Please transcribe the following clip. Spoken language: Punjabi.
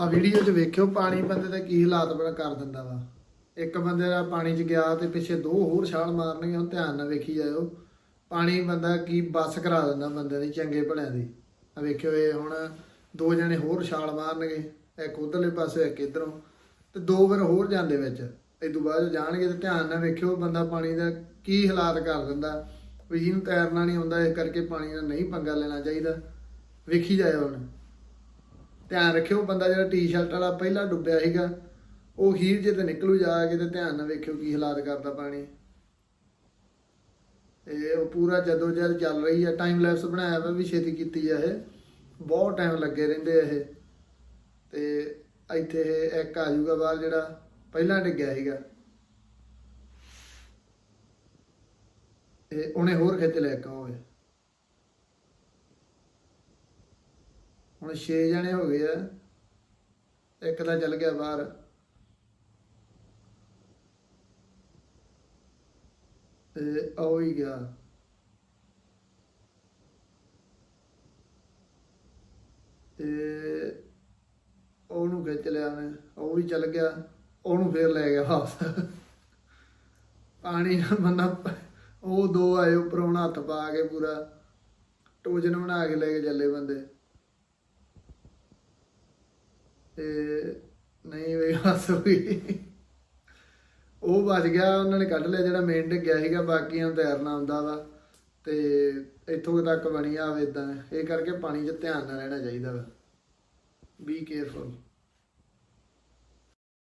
ਆ ਵੀਡੀਓ 'ਚ ਵੇਖਿਓ, ਪਾਣੀ ਬੰਦੇ ਦਾ ਕੀ ਹਾਲਾਤ ਬਣਾ ਕਰ ਦਿੰਦਾ ਵਾ। ਇੱਕ ਬੰਦੇ ਦਾ ਪਾਣੀ 'ਚ ਗਿਆ ਤੇ ਪਿੱਛੇ ਦੋ ਹੋਰ ਛਾਲ ਮਾਰਨਗੇ ਉਹ ਧਿਆਨ ਨਾਲ ਵੇਖੀ ਜਾਇਓ। ਪਾਣੀ ਬੰਦਾ ਕੀ ਬੱਸ ਕਰਾ ਦਿੰਦਾ ਬੰਦੇ ਦੀ, ਚੰਗੇ ਭਲਿਆਂ ਦੀ। ਆ ਵੇਖਿਓ, ਇਹ ਹੁਣ ਦੋ ਜਣੇ ਹੋਰ ਛਾਲ ਮਾਰਨਗੇ, ਇੱਕ ਉਧਰਲੇ ਪਾਸੇ, ਇੱਕ ਇਧਰੋਂ। ਤੇ ਦੋ ਵਾਰ ਹੋਰ ਜਾਂਦੇ ਵਿੱਚ। ਇਸ ਤੋਂ ਬਾਅਦ ਜਾਣਗੇ ਤੇ ਧਿਆਨ ਨਾਲ ਵੇਖਿਓ ਬੰਦਾ ਪਾਣੀ ਦਾ ਕੀ ਹਾਲਾਤ ਕਰ ਦਿੰਦਾ। ਵੀ ਜਿਹਨੂੰ ਤੈਰਨਾ ਨਹੀਂ ਆਉਂਦਾ, ਇਸ ਕਰਕੇ ਪਾਣੀ ਨਾਲ ਨਹੀਂ ਪੰਗਾ ਲੈਣਾ ਚਾਹੀਦਾ। ਵੇਖੀ ਜਾਇਓ ਹੁਣ। ਧਿਆਨ ਰੱਖਿਓ, ਬੰਦਾ ਜਿਹੜਾ ਟੀ-ਸ਼ਰਟ ਵਾਲਾ ਪਹਿਲਾਂ ਡੁੱਬਿਆ ਸੀਗਾ, ਉਹ ਹੀਰ ਜੇ ਤੇ ਨਿਕਲੂ ਜਾ ਕੇ ਤੇ ਧਿਆਨ ਨਾਲ ਵੇਖਿਓ ਕੀ ਹਾਲਾਤ ਕਰਦਾ ਪਾਣੀ। ਇਹ ਉਹ ਪੂਰਾ ਜਦੋਂ ਜਦ ਚੱਲ ਰਹੀ ਹੈ ਟਾਈਮ ਲੈਪਸ ਬਣਾਇਆ ਵਾ ਵੀ ਛੇਤੀ ਕੀਤੀ ਆ ਇਹ। ਬਹੁਤ ਟਾਈਮ ਲੱਗੇ ਰਹਿੰਦੇ ਆ ਇਹ। ਤੇ ਇੱਥੇ ਇਹ ਇੱਕ ਆ ਜਾਊਗਾ ਬਾਹਰ ਜਿਹੜਾ ਪਹਿਲਾਂ ਡਿੱਗਿਆ ਸੀਗਾ। ਇਹ ਉਹਨੇ ਹੋਰ ਖਿੱਚ ਲਿਆ ਇੱਕ ਹੁਣ 6 ਜਣੇ ਹੋ ਗਏ ਆ। ਇੱਕ ਤਾਂ ਚੱਲ ਗਿਆ ਬਾਹਰ। ਤੇ ਉਹ ਹੀ ਗਿਆ। ਤੇ ਉਹਨੂੰ ਖਿੱਚ ਲਿਆ ਉਹਨੇ। ਉਹ ਵੀ ਚੱਲ ਗਿਆ। ਉਹਨੂੰ ਫੇਰ ਲੈ ਗਿਆ ਵਾਪਸ। ਪਾਣੀ ਨਾਲ ਬੰਦਾ ਉਹ ਦੋ ਆਏ ਉੱਪਰੋਂ ਹੱਥ ਪਾ ਕੇ ਪੂਰਾ। ਟੋਜਨ ਬਣਾ ਕੇ ਲੈ ਕੇ ਚੱਲੇ ਬੰਦੇ। ਤੇ ਨਹੀਂ ਬਈ ਹੱਸ ਵੀ ਉਹ ਬਚ ਗਿਆ, ਉਹਨਾਂ ਨੇ ਕੱਢ ਲਿਆ ਜਿਹੜਾ ਮੇਨ ਡਿੱਗਿਆ ਸੀਗਾ, ਬਾਕੀਆਂ ਨੂੰ ਤੈਰਨਾ ਆਉਂਦਾ ਵਾ। ਤੇ ਇੱਥੋਂ ਤੱਕ ਬਣੀ ਆਵੇ ਇਦਾਂ ਇਹ ਕਰਕੇ ਪਾਣੀ 'ਚ ਧਿਆਨ ਨਾਲ ਰਹਿਣਾ ਚਾਹੀਦਾ ਵਾ। B careful